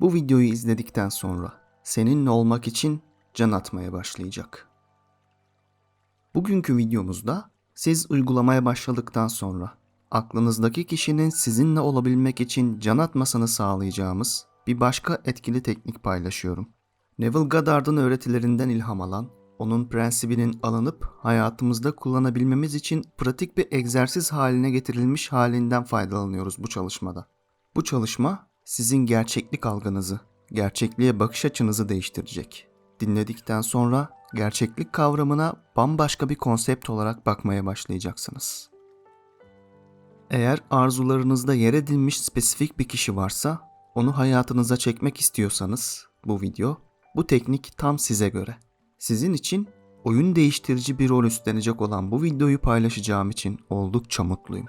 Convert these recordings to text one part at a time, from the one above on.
Bu videoyu izledikten sonra seninle olmak için can atmaya başlayacak. Bugünkü videomuzda siz uygulamaya başladıktan sonra aklınızdaki kişinin sizinle olabilmek için can atmasını sağlayacağımız bir başka etkili teknik paylaşıyorum. Neville Goddard'ın öğretilerinden ilham alan, onun prensibinin alınıp hayatımızda kullanabilmemiz için pratik bir egzersiz haline getirilmiş halinden faydalanıyoruz bu çalışmada. Bu çalışma sizin gerçeklik algınızı, gerçekliğe bakış açınızı değiştirecek. Dinledikten sonra gerçeklik kavramına bambaşka bir konsept olarak bakmaya başlayacaksınız. Eğer arzularınızda yer edilmiş spesifik bir kişi varsa, onu hayatınıza çekmek istiyorsanız bu video, bu teknik tam size göre. Sizin için oyun değiştirici bir rol üstlenecek olan bu videoyu paylaşacağım için oldukça mutluyum.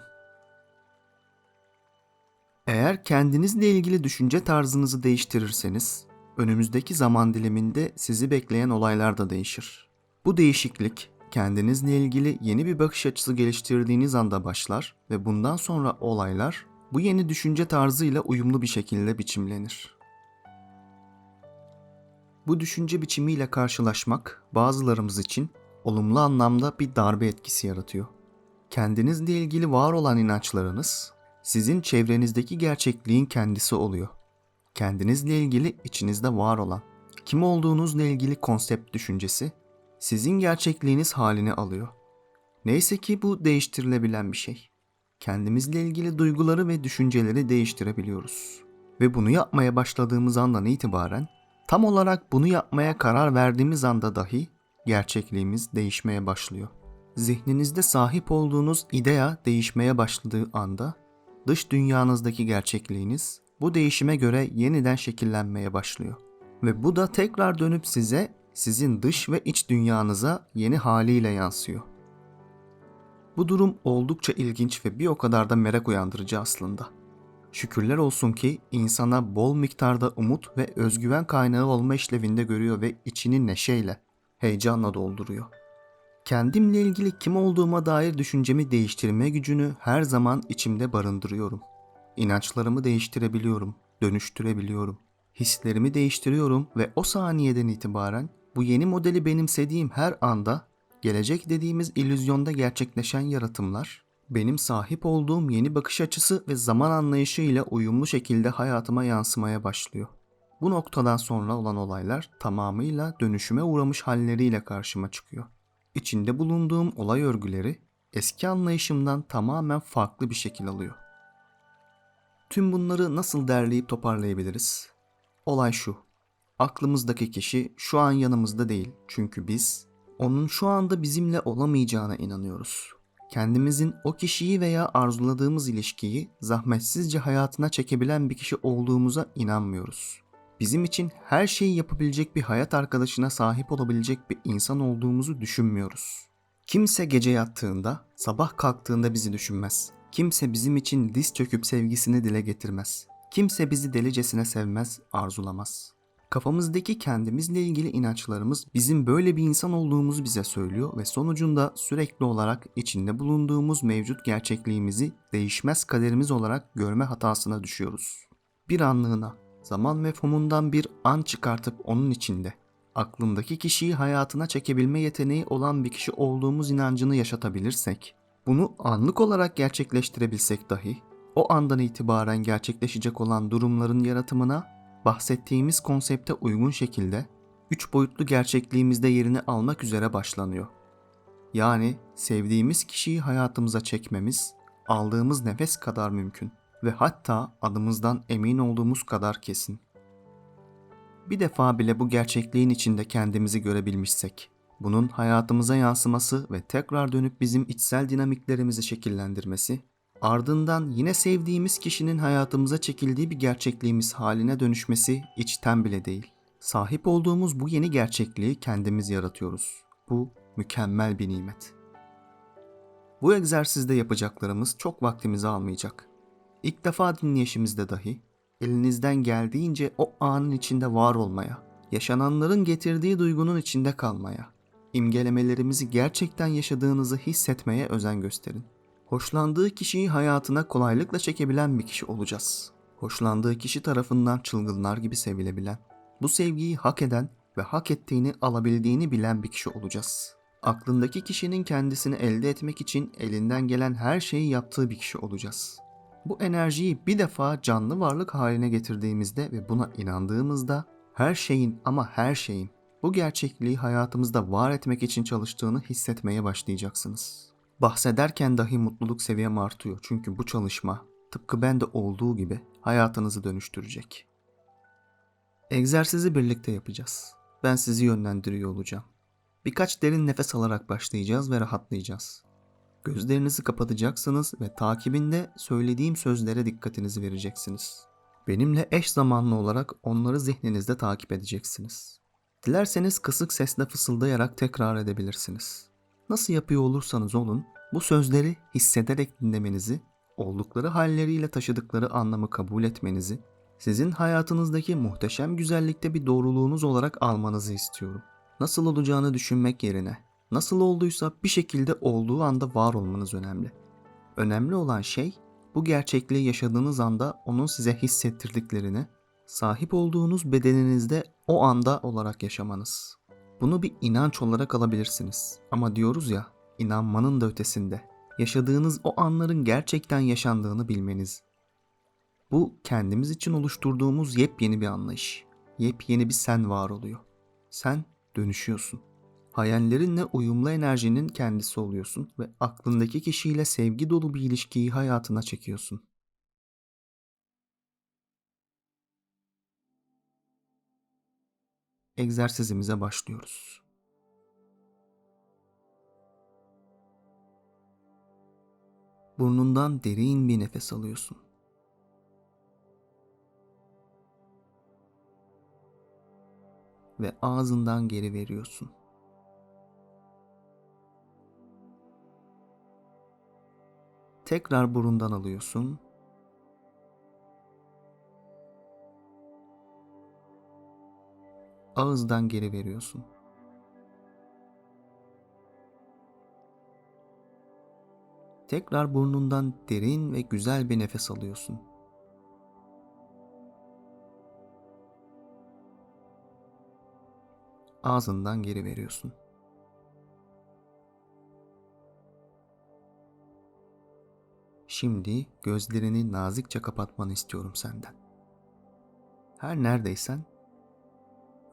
Eğer kendinizle ilgili düşünce tarzınızı değiştirirseniz, önümüzdeki zaman diliminde sizi bekleyen olaylar da değişir. Bu değişiklik kendinizle ilgili yeni bir bakış açısı geliştirdiğiniz anda başlar ve bundan sonra olaylar bu yeni düşünce tarzıyla uyumlu bir şekilde biçimlenir. Bu düşünce biçimiyle karşılaşmak bazılarımız için olumlu anlamda bir darbe etkisi yaratıyor. Kendinizle ilgili var olan inançlarınız sizin çevrenizdeki gerçekliğin kendisi oluyor. Kendinizle ilgili içinizde var olan, kim olduğunuzla ilgili konsept düşüncesi sizin gerçekliğiniz halini alıyor. Neyse ki bu değiştirilebilen bir şey. Kendimizle ilgili duyguları ve düşünceleri değiştirebiliyoruz. Ve bunu yapmaya başladığımız andan itibaren tam olarak bunu yapmaya karar verdiğimiz anda dahi gerçekliğimiz değişmeye başlıyor. Zihninizde sahip olduğunuz idea değişmeye başladığı anda dış dünyanızdaki gerçekliğiniz bu değişime göre yeniden şekillenmeye başlıyor. Ve bu da tekrar dönüp size sizin dış ve iç dünyanıza yeni haliyle yansıyor. Bu durum oldukça ilginç ve bir o kadar da merak uyandırıcı aslında. Şükürler olsun ki insana bol miktarda umut ve özgüven kaynağı olma işlevinde görüyor ve içini neşeyle, heyecanla dolduruyor. Kendimle ilgili kim olduğuma dair düşüncemi değiştirme gücünü her zaman içimde barındırıyorum. İnançlarımı değiştirebiliyorum, dönüştürebiliyorum. Hislerimi değiştiriyorum ve o saniyeden itibaren bu yeni modeli benimsediğim her anda gelecek dediğimiz illüzyonda gerçekleşen yaratımlar benim sahip olduğum yeni bakış açısı ve zaman anlayışı ile uyumlu şekilde hayatıma yansımaya başlıyor. Bu noktadan sonra olan olaylar tamamıyla dönüşüme uğramış halleriyle karşıma çıkıyor. İçinde bulunduğum olay örgüleri eski anlayışımdan tamamen farklı bir şekil alıyor. Tüm bunları nasıl derleyip toparlayabiliriz? Olay şu. Aklımızdaki kişi şu an yanımızda değil. Çünkü biz onun şu anda bizimle olamayacağına inanıyoruz. Kendimizin o kişiyi veya arzuladığımız ilişkiyi zahmetsizce hayatına çekebilen bir kişi olduğumuza inanmıyoruz. Bizim için her şeyi yapabilecek bir hayat arkadaşına sahip olabilecek bir insan olduğumuzu düşünmüyoruz. Kimse gece yattığında, sabah kalktığında bizi düşünmez. Kimse bizim için diz çöküp sevgisini dile getirmez. Kimse bizi delicesine sevmez, arzulamaz. Kafamızdaki kendimizle ilgili inançlarımız bizim böyle bir insan olduğumuzu bize söylüyor ve sonucunda sürekli olarak içinde bulunduğumuz mevcut gerçekliğimizi değişmez kaderimiz olarak görme hatasına düşüyoruz. Bir anlığına, zaman mefhumundan bir an çıkartıp onun içinde aklındaki kişiyi hayatına çekebilme yeteneği olan bir kişi olduğumuz inancını yaşatabilirsek, bunu anlık olarak gerçekleştirebilsek dahi, o andan itibaren gerçekleşecek olan durumların yaratımına bahsettiğimiz konsepte uygun şekilde üç boyutlu gerçekliğimizde yerini almak üzere başlanıyor. Yani sevdiğimiz kişiyi hayatımıza çekmemiz aldığımız nefes kadar mümkün ve hatta adımızdan emin olduğumuz kadar kesin. Bir defa bile bu gerçekliğin içinde kendimizi görebilmişsek, bunun hayatımıza yansıması ve tekrar dönüp bizim içsel dinamiklerimizi şekillendirmesi Ardından yine sevdiğimiz kişinin hayatımıza çekildiği bir gerçekliğimiz haline dönüşmesi içten bile değil. Sahip olduğumuz bu yeni gerçekliği kendimiz yaratıyoruz. Bu mükemmel bir nimet. Bu egzersizde yapacaklarımız çok vaktimizi almayacak. İlk defa dinleyişimizde dahi elinizden geldiğince o anın içinde var olmaya, yaşananların getirdiği duygunun içinde kalmaya, imgelemelerimizi gerçekten yaşadığınızı hissetmeye özen gösterin hoşlandığı kişiyi hayatına kolaylıkla çekebilen bir kişi olacağız. hoşlandığı kişi tarafından çılgınlar gibi sevilebilen, bu sevgiyi hak eden ve hak ettiğini alabildiğini bilen bir kişi olacağız. Aklındaki kişinin kendisini elde etmek için elinden gelen her şeyi yaptığı bir kişi olacağız. Bu enerjiyi bir defa canlı varlık haline getirdiğimizde ve buna inandığımızda her şeyin ama her şeyin bu gerçekliği hayatımızda var etmek için çalıştığını hissetmeye başlayacaksınız. Bahsederken dahi mutluluk seviyem artıyor çünkü bu çalışma tıpkı bende olduğu gibi hayatınızı dönüştürecek. Egzersizi birlikte yapacağız. Ben sizi yönlendiriyor olacağım. Birkaç derin nefes alarak başlayacağız ve rahatlayacağız. Gözlerinizi kapatacaksınız ve takibinde söylediğim sözlere dikkatinizi vereceksiniz. Benimle eş zamanlı olarak onları zihninizde takip edeceksiniz. Dilerseniz kısık sesle fısıldayarak tekrar edebilirsiniz. Nasıl yapıyor olursanız olun, bu sözleri hissederek dinlemenizi, oldukları halleriyle taşıdıkları anlamı kabul etmenizi, sizin hayatınızdaki muhteşem güzellikte bir doğruluğunuz olarak almanızı istiyorum. Nasıl olacağını düşünmek yerine, nasıl olduysa bir şekilde olduğu anda var olmanız önemli. Önemli olan şey bu gerçekliği yaşadığınız anda onun size hissettirdiklerini sahip olduğunuz bedeninizde o anda olarak yaşamanız. Bunu bir inanç olarak alabilirsiniz. Ama diyoruz ya, inanmanın da ötesinde. Yaşadığınız o anların gerçekten yaşandığını bilmeniz. Bu kendimiz için oluşturduğumuz yepyeni bir anlayış. Yepyeni bir sen var oluyor. Sen dönüşüyorsun. Hayallerinle uyumlu enerjinin kendisi oluyorsun ve aklındaki kişiyle sevgi dolu bir ilişkiyi hayatına çekiyorsun. Egzersizimize başlıyoruz. Burnundan derin bir nefes alıyorsun. Ve ağzından geri veriyorsun. Tekrar burundan alıyorsun. Ağızdan geri veriyorsun. Tekrar burnundan derin ve güzel bir nefes alıyorsun. Ağzından geri veriyorsun. Şimdi gözlerini nazikçe kapatmanı istiyorum senden. Her neredeysen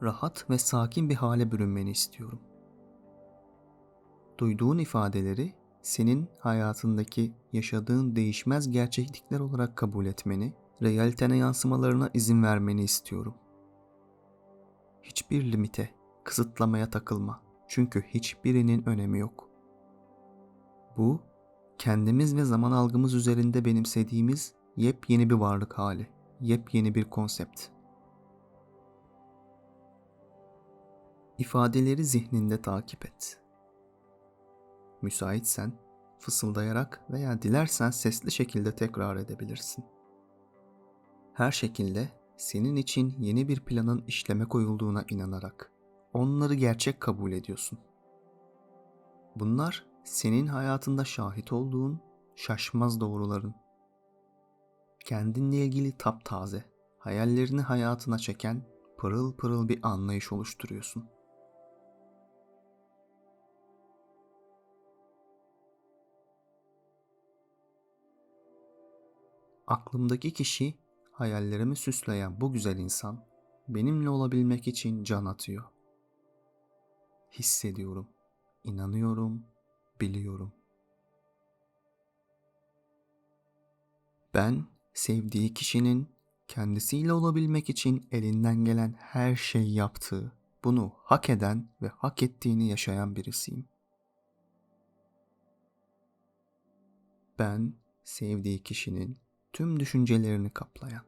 rahat ve sakin bir hale bürünmeni istiyorum. Duyduğun ifadeleri senin hayatındaki yaşadığın değişmez gerçeklikler olarak kabul etmeni, realitene yansımalarına izin vermeni istiyorum. Hiçbir limite, kısıtlamaya takılma. Çünkü hiçbirinin önemi yok. Bu kendimiz ve zaman algımız üzerinde benimsediğimiz yepyeni bir varlık hali, yepyeni bir konsept. İfadeleri zihninde takip et. Müsaitsen fısıldayarak veya dilersen sesli şekilde tekrar edebilirsin. Her şekilde senin için yeni bir planın işleme koyulduğuna inanarak onları gerçek kabul ediyorsun. Bunlar senin hayatında şahit olduğun şaşmaz doğruların. Kendinle ilgili taptaze, hayallerini hayatına çeken pırıl pırıl bir anlayış oluşturuyorsun. Aklımdaki kişi hayallerimi süsleyen bu güzel insan benimle olabilmek için can atıyor. Hissediyorum, inanıyorum, biliyorum. Ben sevdiği kişinin kendisiyle olabilmek için elinden gelen her şeyi yaptığı, bunu hak eden ve hak ettiğini yaşayan birisiyim. Ben sevdiği kişinin tüm düşüncelerini kaplayan,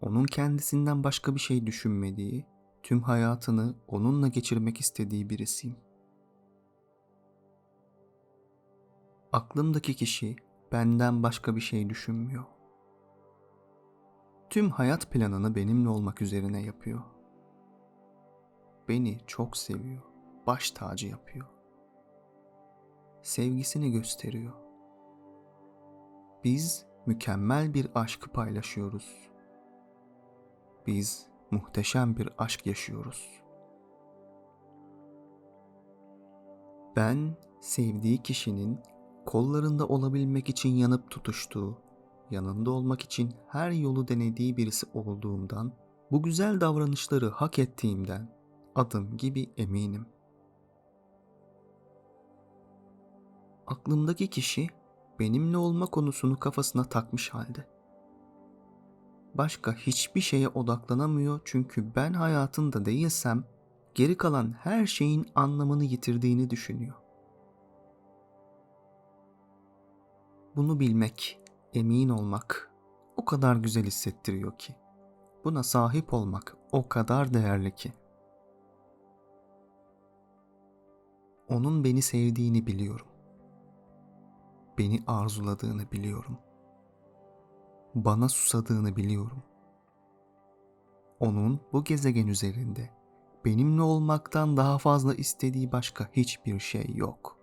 onun kendisinden başka bir şey düşünmediği, tüm hayatını onunla geçirmek istediği birisiyim. Aklımdaki kişi benden başka bir şey düşünmüyor. Tüm hayat planını benimle olmak üzerine yapıyor. Beni çok seviyor, baş tacı yapıyor. Sevgisini gösteriyor. Biz mükemmel bir aşkı paylaşıyoruz. biz muhteşem bir aşk yaşıyoruz. Ben sevdiği kişinin kollarında olabilmek için yanıp tutuştuğu, yanında olmak için her yolu denediği birisi olduğumdan, bu güzel davranışları hak ettiğimden adım gibi eminim. Aklımdaki kişi benimle olma konusunu kafasına takmış halde. Başka hiçbir şeye odaklanamıyor çünkü ben hayatında değilsem geri kalan her şeyin anlamını yitirdiğini düşünüyor. Bunu bilmek, emin olmak o kadar güzel hissettiriyor ki. Buna sahip olmak o kadar değerli ki. Onun beni sevdiğini biliyorum. Beni arzuladığını biliyorum. Bana susadığını biliyorum. Onun bu gezegen üzerinde benimle olmaktan daha fazla istediği başka hiçbir şey yok.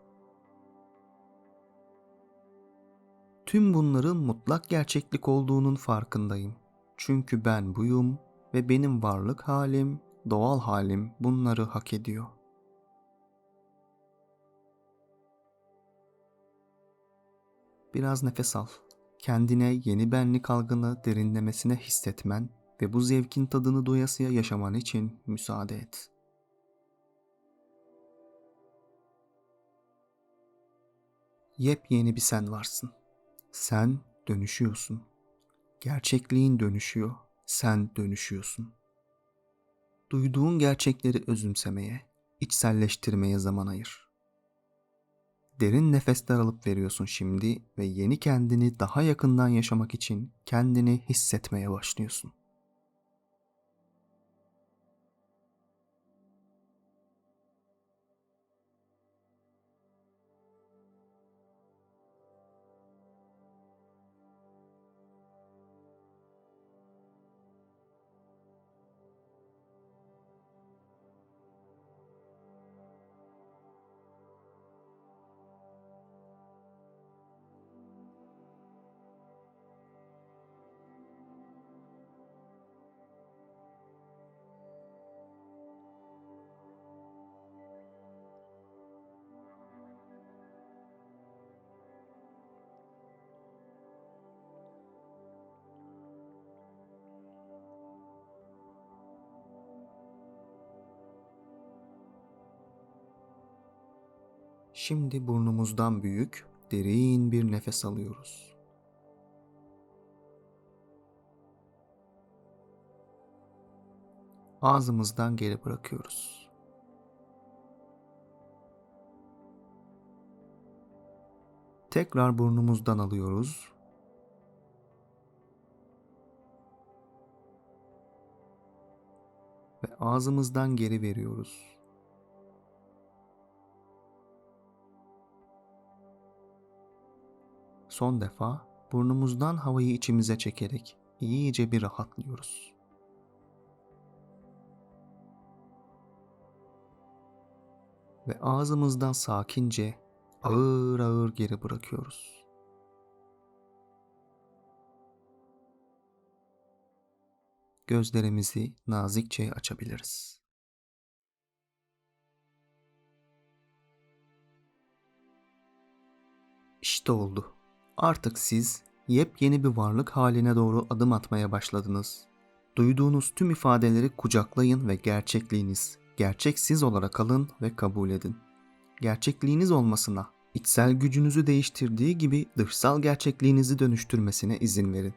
Tüm bunların mutlak gerçeklik olduğunun farkındayım. Çünkü ben buyum ve benim varlık halim, doğal halim bunları hak ediyor. Biraz nefes al. Kendine yeni benlik algını derinlemesine hissetmen ve bu zevkin tadını doyasıya yaşaman için müsaade et. Yepyeni bir sen varsın. Sen dönüşüyorsun. Gerçekliğin dönüşüyor. Sen dönüşüyorsun. Duyduğun gerçekleri özümsemeye, içselleştirmeye zaman ayır. Derin nefesler alıp veriyorsun şimdi ve yeni kendini daha yakından yaşamak için kendini hissetmeye başlıyorsun. Şimdi burnumuzdan büyük, derin bir nefes alıyoruz. Ağzımızdan geri bırakıyoruz. Tekrar burnumuzdan alıyoruz. Ve ağzımızdan geri veriyoruz. Son defa burnumuzdan havayı içimize çekerek iyice bir rahatlıyoruz. Ve ağzımızdan sakince ağır ağır geri bırakıyoruz. Gözlerimizi nazikçe açabiliriz. İşte oldu. Artık siz yepyeni bir varlık haline doğru adım atmaya başladınız. Duyduğunuz tüm ifadeleri kucaklayın ve gerçekliğiniz, gerçek siz olarak alın ve kabul edin. Gerçekliğiniz olmasına, içsel gücünüzü değiştirdiği gibi dışsal gerçekliğinizi dönüştürmesine izin verin.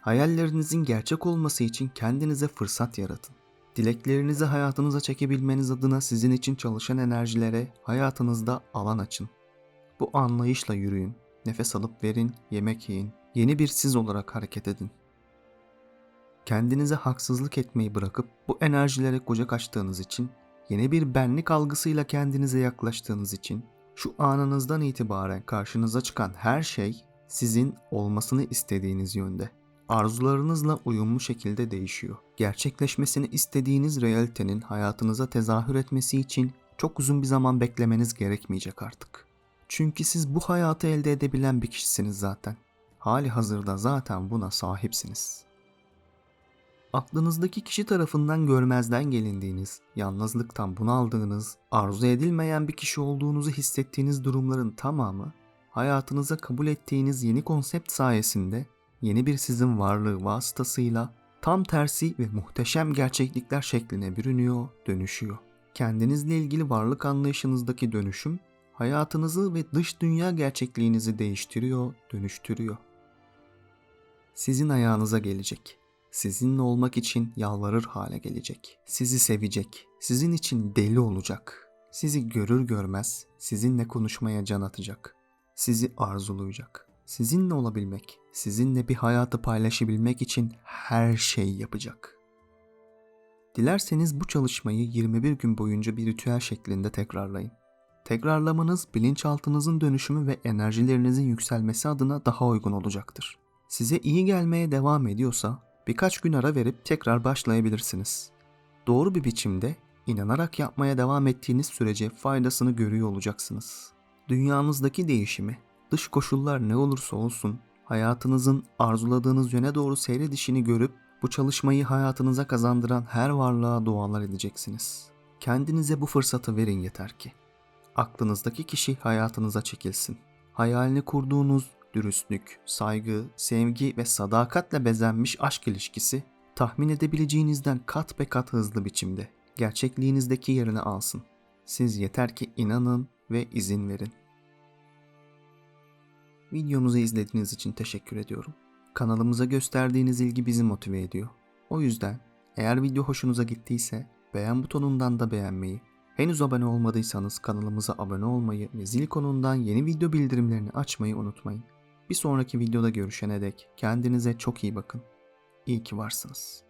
Hayallerinizin gerçek olması için kendinize fırsat yaratın. Dileklerinizi hayatınıza çekebilmeniz adına sizin için çalışan enerjilere hayatınızda alan açın. Bu anlayışla yürüyün Nefes alıp verin, yemek yiyin. Yeni bir siz olarak hareket edin. Kendinize haksızlık etmeyi bırakıp bu enerjilere kucak açtığınız için, yeni bir benlik algısıyla kendinize yaklaştığınız için, şu anınızdan itibaren karşınıza çıkan her şey sizin olmasını istediğiniz yönde. Arzularınızla uyumlu şekilde değişiyor. Gerçekleşmesini istediğiniz realitenin hayatınıza tezahür etmesi için çok uzun bir zaman beklemeniz gerekmeyecek artık. Çünkü siz bu hayatı elde edebilen bir kişisiniz zaten. Hali hazırda zaten buna sahipsiniz. Aklınızdaki kişi tarafından görmezden gelindiğiniz, yalnızlıktan bunaldığınız, arzu edilmeyen bir kişi olduğunuzu hissettiğiniz durumların tamamı hayatınıza kabul ettiğiniz yeni konsept sayesinde yeni bir sizin varlığı vasıtasıyla tam tersi ve muhteşem gerçeklikler şekline bürünüyor, dönüşüyor. Kendinizle ilgili varlık anlayışınızdaki dönüşüm hayatınızı ve dış dünya gerçekliğinizi değiştiriyor, dönüştürüyor. Sizin ayağınıza gelecek. Sizinle olmak için yalvarır hale gelecek. Sizi sevecek. Sizin için deli olacak. Sizi görür görmez sizinle konuşmaya can atacak. Sizi arzulayacak. Sizinle olabilmek, sizinle bir hayatı paylaşabilmek için her şeyi yapacak. Dilerseniz bu çalışmayı 21 gün boyunca bir ritüel şeklinde tekrarlayın. Tekrarlamanız bilinçaltınızın dönüşümü ve enerjilerinizin yükselmesi adına daha uygun olacaktır. Size iyi gelmeye devam ediyorsa birkaç gün ara verip tekrar başlayabilirsiniz. Doğru bir biçimde inanarak yapmaya devam ettiğiniz sürece faydasını görüyor olacaksınız. Dünyanızdaki değişimi, dış koşullar ne olursa olsun hayatınızın arzuladığınız yöne doğru seyredişini görüp bu çalışmayı hayatınıza kazandıran her varlığa dualar edeceksiniz. Kendinize bu fırsatı verin yeter ki. Aklınızdaki kişi hayatınıza çekilsin. Hayalini kurduğunuz dürüstlük, saygı, sevgi ve sadakatle bezenmiş aşk ilişkisi tahmin edebileceğinizden kat be kat hızlı biçimde gerçekliğinizdeki yerini alsın. Siz yeter ki inanın ve izin verin. Videomuzu izlediğiniz için teşekkür ediyorum. Kanalımıza gösterdiğiniz ilgi bizi motive ediyor. O yüzden eğer video hoşunuza gittiyse beğen butonundan da beğenmeyi, henüz abone olmadıysanız kanalımıza abone olmayı ve zil ikonundan yeni video bildirimlerini açmayı unutmayın. Bir sonraki videoda görüşene dek kendinize çok iyi bakın. İyi ki varsınız.